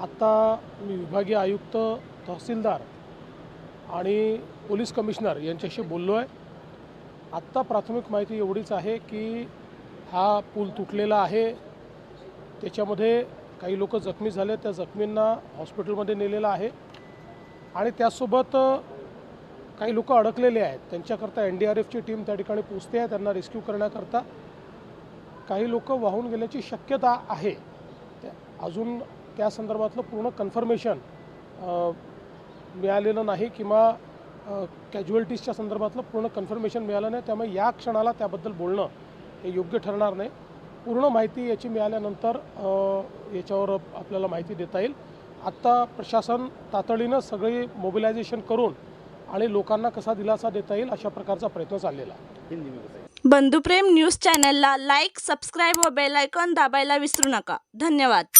आत्ता मी विभागीय आयुक्त तहसीलदार आणि पोलीस कमिशनर यांच्याशी बोललो आहे आत्ता प्राथमिक माहिती एवढीच आहे की हा पूल तुटलेला आहे. त्याच्यामध्ये काही लोक जखमी झाले त्या जखमींना हॉस्पिटलमध्ये नेलेलं आहे. आणि त्यासोबत काही लोक अडकलेले आहेत. त्यांच्याकरता एन डी आर एफची टीम त्या ठिकाणी पोचते आहे त्यांना रेस्क्यू करण्याकरता. काही लोक वाहून गेल्याची शक्यता आहे. अजून त्या संदर्भातलं पूर्ण कन्फर्मेशन मिळालेलं नाही किंवा कॅज्युअल्टीजच्या संदर्भातलं पूर्ण कन्फर्मेशन मिळालं नाही त्यामुळे या क्षणाला त्याबद्दल बोलणं हे योग्य ठरणार नाही. पूर्ण माहिती याची मिळाल्यानंतर याच्यावर आपल्याला माहिती देता येईल. आत्ता प्रशासन तातडीनं सगळी मोबिलायझेशन करून आणि लोकांना कसा दिलासा देता येईल अशा प्रकारचा प्रयत्न चाललेला आहे. बंधुप्रेम न्यूज चॅनलला लाईक सबस्क्राईब व बेल आयकॉन दाबायला विसरू नका. धन्यवाद.